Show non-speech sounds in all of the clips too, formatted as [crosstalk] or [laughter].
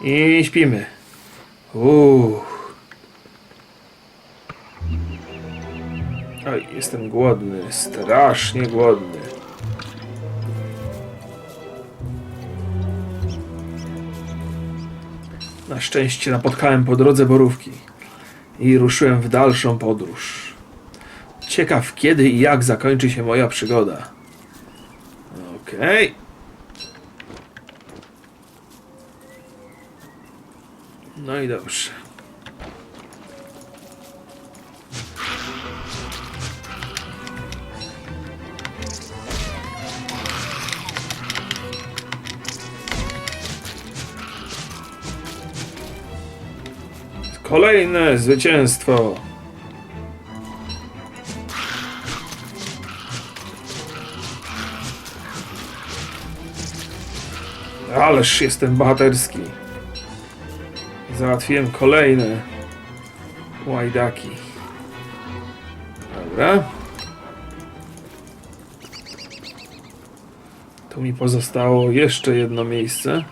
I śpimy. Uuu. Oj, jestem głodny, strasznie głodny. Na szczęście napotkałem po drodze borówki i ruszyłem w dalszą podróż. Ciekaw kiedy i jak zakończy się moja przygoda. Okej. No i dobrze. Kolejne zwycięstwo. Ależ jestem bohaterski. Załatwiłem kolejne łajdaki. Dobra. Tu mi pozostało jeszcze jedno miejsce.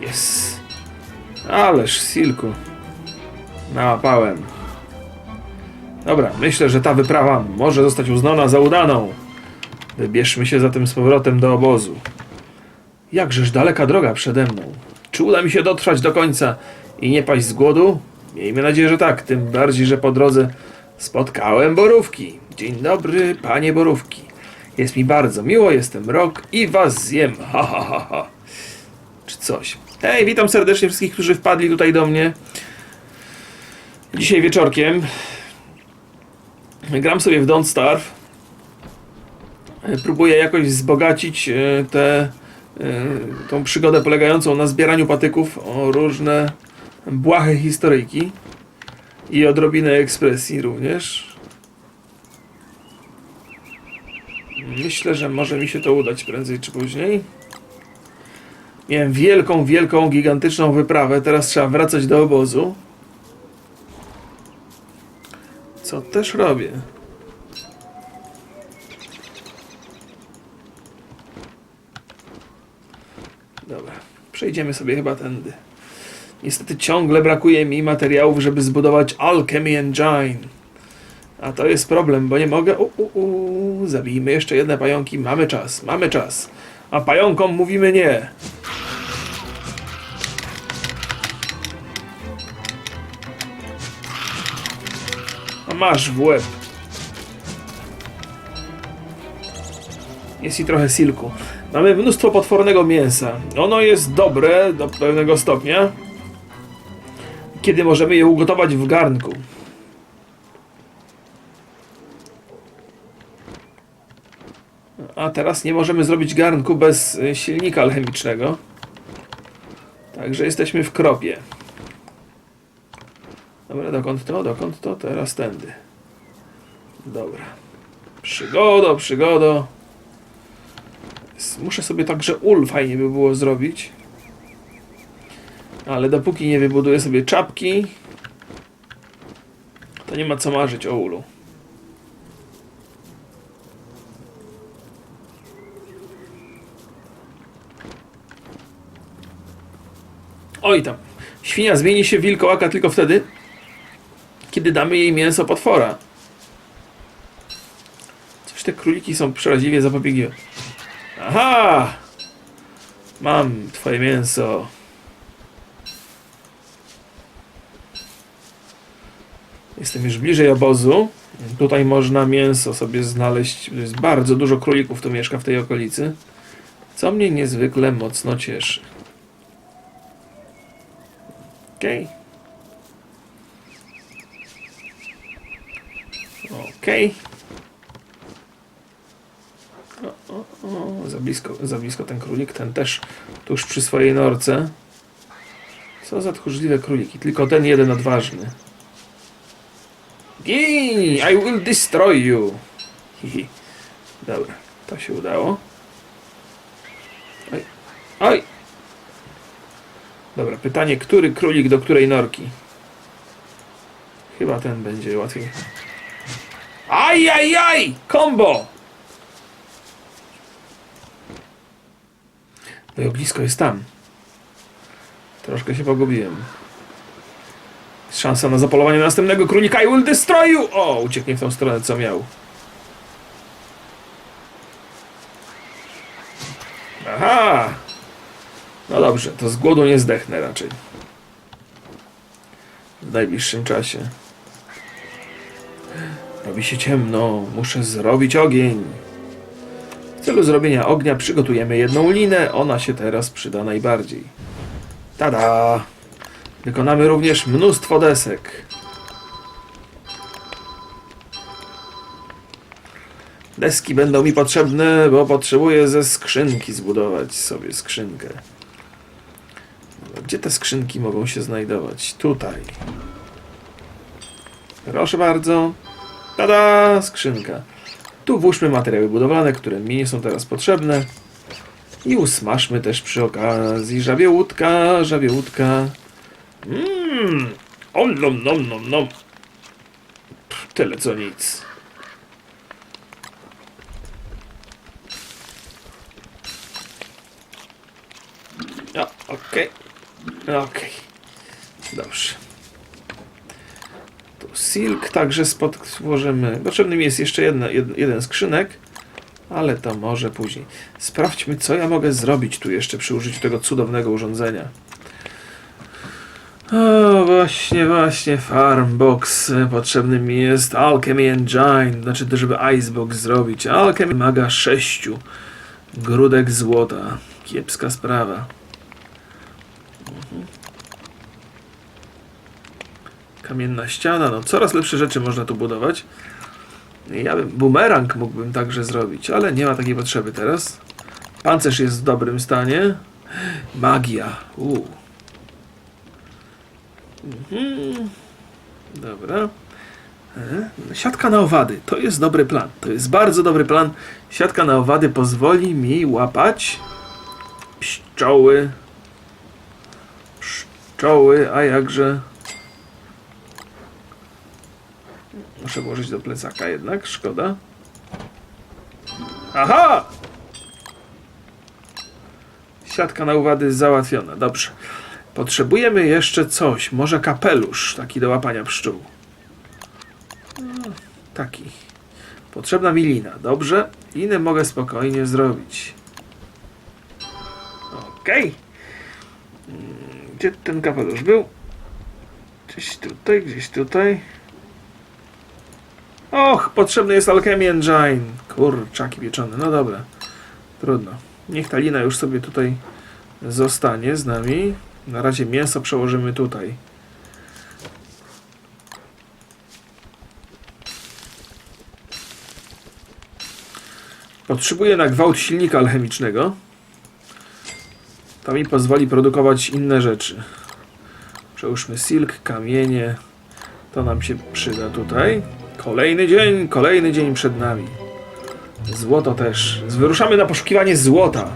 Jest. Ależ silku. Nałapałem. Dobra, myślę, że ta wyprawa może zostać uznana za udaną. Wybierzmy się zatem z powrotem do obozu. Jakżeż daleka droga przede mną. Czy uda mi się dotrwać do końca i nie paść z głodu? Miejmy nadzieję, że tak. Tym bardziej, że po drodze spotkałem borówki. Dzień dobry, panie borówki. Jest mi bardzo miło, jestem rok i was zjem. [laughs] Ha, ha, ha, ha. Czy coś. Hej, witam serdecznie wszystkich, którzy wpadli tutaj do mnie. Dzisiaj wieczorkiem gram sobie w Don't Starve. E, Próbuję jakoś wzbogacić e, tę e, tą przygodę polegającą na zbieraniu patyków o różne błahe historyjki i odrobinę ekspresji również. Myślę, że może mi się to udać prędzej czy później. Miałem wielką, wielką, gigantyczną wyprawę. Teraz trzeba wracać do obozu. Co też robię. Dobra, przejdziemy sobie chyba tędy. Niestety ciągle brakuje mi materiałów, żeby zbudować Alchemy Engine. A to jest problem, bo nie mogę. U, u. Zabijmy jeszcze jedne pająki. Mamy czas, mamy czas. A pająkom mówimy nie. Masz w łeb. Jest i trochę silku. Mamy mnóstwo potwornego mięsa. Ono jest dobre do pewnego stopnia. Kiedy możemy je ugotować w garnku. A teraz nie możemy zrobić garnku bez silnika alchemicznego. Także jesteśmy w kropie. Dobra, dokąd to? Dokąd to? Teraz tędy. Dobra. Przygodo, przygodo. Muszę sobie także ul fajnie by było zrobić. Ale dopóki nie wybuduję sobie czapki, to nie ma co marzyć o ulu. Oj tam. Świnia zmieni się w wilkołaka tylko wtedy, kiedy damy jej mięso potwora. Coś te króliki są przeraźliwie zapobiegliwe. Aha! Mam twoje mięso. Jestem już bliżej obozu. Tutaj można mięso sobie znaleźć. Jest bardzo dużo królików tu mieszka w tej okolicy. Co mnie niezwykle mocno cieszy. Okej. Okej. O, o, o, za blisko, za blisko ten królik, ten też tuż przy swojej norce. Co za tchórzliwe króliki, tylko ten jeden odważny. Gin! I will destroy you! Hihi. Dobra, to się udało. Oj, oj! Dobra, pytanie, który królik do której norki? Chyba ten będzie łatwiej. Ajajaj! Combo! No i ognisko jest tam. Troszkę się pogubiłem. Jest szansa na zapolowanie następnego królika i will destroy you! O, ucieknie w tą stronę, co miał. Aha! No dobrze, to z głodu nie zdechnę raczej. W najbliższym czasie. Robi się ciemno, muszę zrobić ogień. W celu zrobienia ognia przygotujemy jedną linę, ona się teraz przyda najbardziej. Tada! Wykonamy również mnóstwo desek. Deski będą mi potrzebne, bo potrzebuję ze skrzynki zbudować sobie skrzynkę. Gdzie te skrzynki mogą się znajdować? Tutaj. Proszę bardzo. Tada! Skrzynka. Tu włóżmy materiały budowlane, które mi nie są teraz potrzebne. I usmażmy też przy okazji żabiełódka, żabiełódka. Mmm, om nom nom nom nom. Tyle co nic. O, okej. Okej. Dobrze. Silk także stworzymy. Potrzebny mi jest jeszcze jedna, jed, jeden skrzynek, ale to może później. Sprawdźmy, co ja mogę zrobić tu jeszcze przy użyciu tego cudownego urządzenia. O, właśnie, właśnie, Farmbox. Potrzebny mi jest Alchemy Engine, znaczy to, żeby Icebox zrobić. Alchemy wymaga sześciu grudek złota. Kiepska sprawa. Kamienna ściana, no coraz lepsze rzeczy można tu budować. Ja bym, bumerang mógłbym także zrobić, ale nie ma takiej potrzeby teraz. Pancerz jest w dobrym stanie. Magia. U. Mhm. Dobra. E, Siatka na owady. To jest dobry plan. To jest bardzo dobry plan. Siatka na owady pozwoli mi łapać pszczoły. Pszczoły, a jakże... Muszę włożyć do plecaka jednak, szkoda. Aha! Siatka na owady załatwiona, dobrze. Potrzebujemy jeszcze coś, może kapelusz, taki do łapania pszczół. No, Taki. Potrzebna mi lina, dobrze. Linę mogę spokojnie zrobić. Okej. Mm, Gdzie ten kapelusz był? Gdzieś tutaj, gdzieś tutaj. Och, potrzebny jest Alchemy Engine. Kurczaki pieczone. No dobra. Trudno. Niech ta lina już sobie tutaj zostanie z nami. Na razie mięso przełożymy tutaj. Potrzebuję na gwałt silnika alchemicznego. To mi pozwoli produkować inne rzeczy. Przełóżmy silk, kamienie. To nam się przyda tutaj. Kolejny dzień, kolejny dzień przed nami. Złoto też. Wyruszamy na poszukiwanie złota.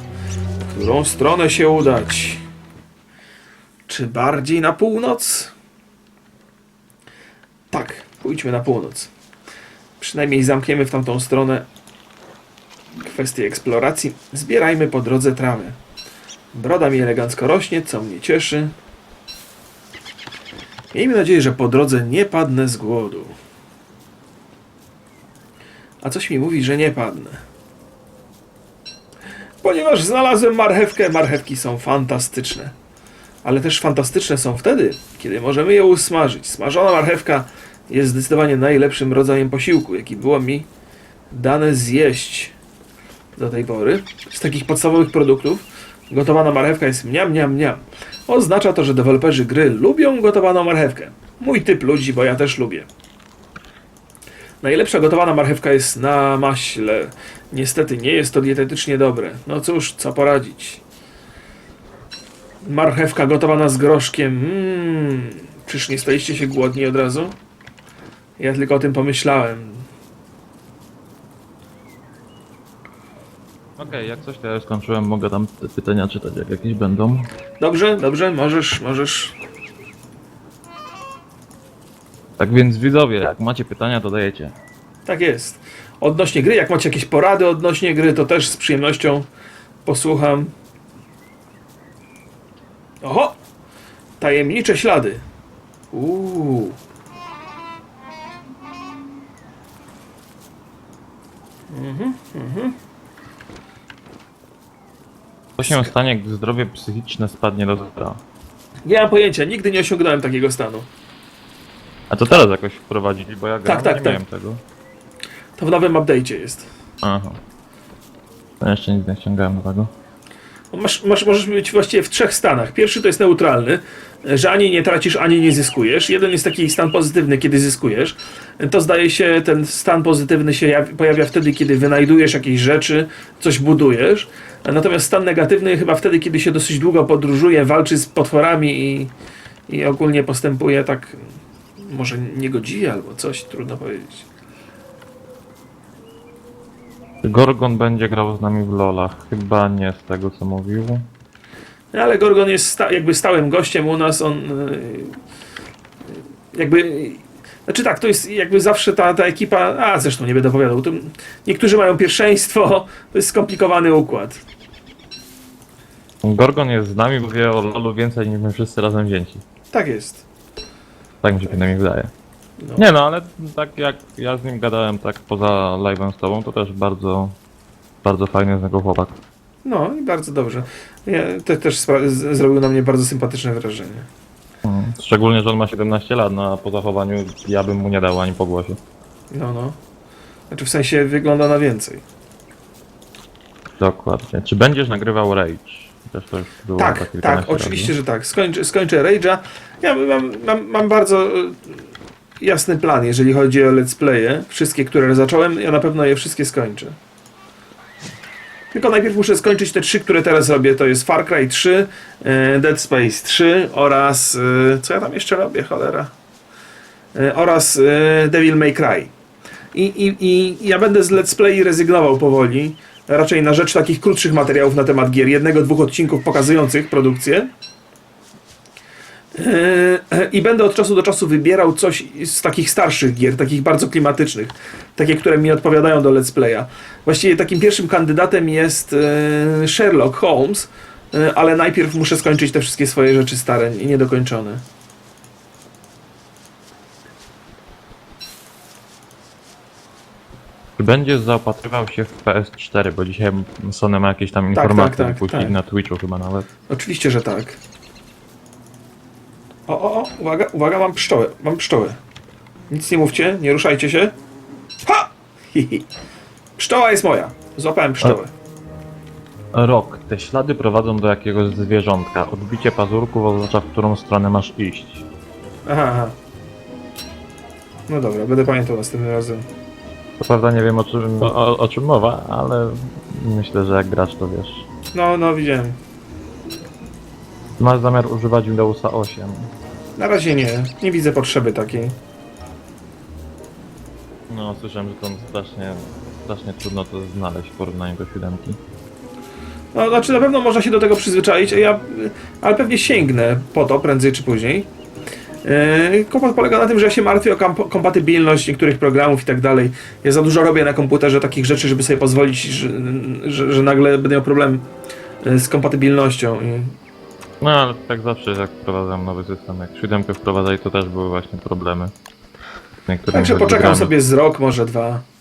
W którą stronę się udać? Czy bardziej na północ? Tak, pójdźmy na północ. Przynajmniej zamkniemy w tamtą stronę kwestię eksploracji. Zbierajmy po drodze trawę. Broda mi elegancko rośnie, co mnie cieszy. Miejmy nadzieję, że po drodze nie padnę z głodu. A coś mi mówi, że nie padnę. Ponieważ znalazłem marchewkę, marchewki są fantastyczne. Ale też fantastyczne są wtedy, kiedy możemy je usmażyć. Smażona marchewka jest zdecydowanie najlepszym rodzajem posiłku, jaki było mi dane zjeść do tej pory. Z takich podstawowych produktów gotowana marchewka jest mniam, mniam, mniam. Oznacza to, że deweloperzy gry lubią gotowaną marchewkę. Mój typ ludzi, bo ja też lubię. Najlepsza gotowana marchewka jest na maśle. Niestety nie jest to dietetycznie dobre. No cóż, co poradzić. Marchewka gotowana z groszkiem. Mmm. Czyż nie staliście się głodni od razu? Ja tylko o tym pomyślałem. Okej, jak coś to ja już skończyłem, mogę tam te pytania czytać, jak jakieś będą. Dobrze, dobrze, możesz, możesz. Tak więc widzowie, jak macie pytania, to dajecie. Tak jest. Odnośnie gry, jak macie jakieś porady odnośnie gry, to też z przyjemnością posłucham. Oho! Tajemnicze ślady. Uuu. Co się stanie, gdy zdrowie psychiczne spadnie do zera? Nie mam pojęcia, nigdy nie osiągnąłem takiego stanu. A to teraz jakoś wprowadzili, bo ja grałem, tak, nie tak. miałem tego. To w nowym update'cie jest. Aha. To jeszcze nic nie ściągałem nowego. Masz, masz, możesz być właściwie w trzech stanach. Pierwszy to jest neutralny, że ani nie tracisz, ani nie zyskujesz. Jeden jest taki stan pozytywny, kiedy zyskujesz. To zdaje się, ten stan pozytywny się jawi- pojawia wtedy, kiedy wynajdujesz jakieś rzeczy, coś budujesz. Natomiast stan negatywny chyba wtedy, kiedy się dosyć długo podróżuje, walczy z potworami i, i ogólnie postępuje tak może niegodziwie albo coś, trudno powiedzieć. Gorgon będzie grał z nami w LoLach. Chyba nie z tego co mówił. No, ale Gorgon jest sta jakby stałym gościem u nas, on yy, jakby znaczy tak, to jest jakby zawsze ta, ta ekipa, a zresztą nie będę opowiadał, to niektórzy mają pierwszeństwo, [laughs] to jest skomplikowany układ. Gorgon jest z nami, bo wie o LoLu więcej niż my wszyscy razem wzięci. Tak jest. Tak mi się przynajmniej wydaje. No. Nie no, ale tak jak ja z nim gadałem tak poza live'em z tobą, to też bardzo, bardzo fajny z niego chłopak. No i bardzo dobrze. Ja, to też z- zrobił na mnie bardzo sympatyczne wrażenie. Mm. Szczególnie, że on ma 17 lat, no a po zachowaniu ja bym mu nie dał ani po głosie. No, no. Znaczy w sensie wygląda na więcej. Dokładnie. Czy będziesz nagrywał Rage? To już było Tak, tak, oczywiście, nie? że tak. Skończę, skończę Rage'a. Ja mam, mam, mam bardzo e, jasny plan, jeżeli chodzi o let's playe. Wszystkie, które zacząłem, ja na pewno je wszystkie skończę. Tylko najpierw muszę skończyć te trzy, które teraz robię. To jest Far Cry 3, e, Dead Space 3 oraz... e, Co ja tam jeszcze robię, cholera? Oraz Devil May Cry. I, i, I ja będę z let's play rezygnował powoli. Raczej na rzecz takich krótszych materiałów na temat gier. Jednego, dwóch odcinków pokazujących produkcję. Eee, I będę od czasu do czasu wybierał coś z takich starszych gier, takich bardzo klimatycznych, takie, które mi odpowiadają do let's playa. Właściwie takim pierwszym kandydatem jest e, Sherlock Holmes, e, ale najpierw muszę skończyć te wszystkie swoje rzeczy stare i niedokończone. Czy będziesz zaopatrywał się w PS4, bo dzisiaj Sony ma jakieś tam Tak, informacje tak, tak, tak. na Twitchu chyba nawet. Oczywiście, że tak. O, o, o, uwaga, uwaga, mam pszczołę, mam pszczołę. Nic nie mówcie, nie ruszajcie się. Ha! Hi, hi. Pszczoła jest moja. Złapałem pszczołę. Rok. Te ślady prowadzą do jakiegoś zwierzątka. Odbicie pazurków oznacza, w którą stronę masz iść. Aha, aha. No dobra, będę pamiętał następnym razem. Co prawda nie wiem o czym, o, o czym mowa, ale myślę, że jak grasz to wiesz. No, no, widziałem. Masz zamiar używać Windowsa 8. Na razie nie. Nie widzę potrzeby takiej. No, słyszałem, że to strasznie, strasznie trudno to znaleźć w porównaniu do siódemki. No, znaczy na pewno można się do tego przyzwyczaić, a ja, ale pewnie sięgnę po to prędzej czy później. Yy, Kłopot polega na tym, że ja się martwię o kompatybilność niektórych programów i tak dalej. Ja za dużo robię na komputerze takich rzeczy, żeby sobie pozwolić, że, że, że nagle będę miał problem yy, z kompatybilnością. No, ale tak zawsze jak wprowadzam nowy system, jak siódemkę wprowadzali, to też były właśnie problemy. niektórymi Także poczekam sobie z rok, może dwa.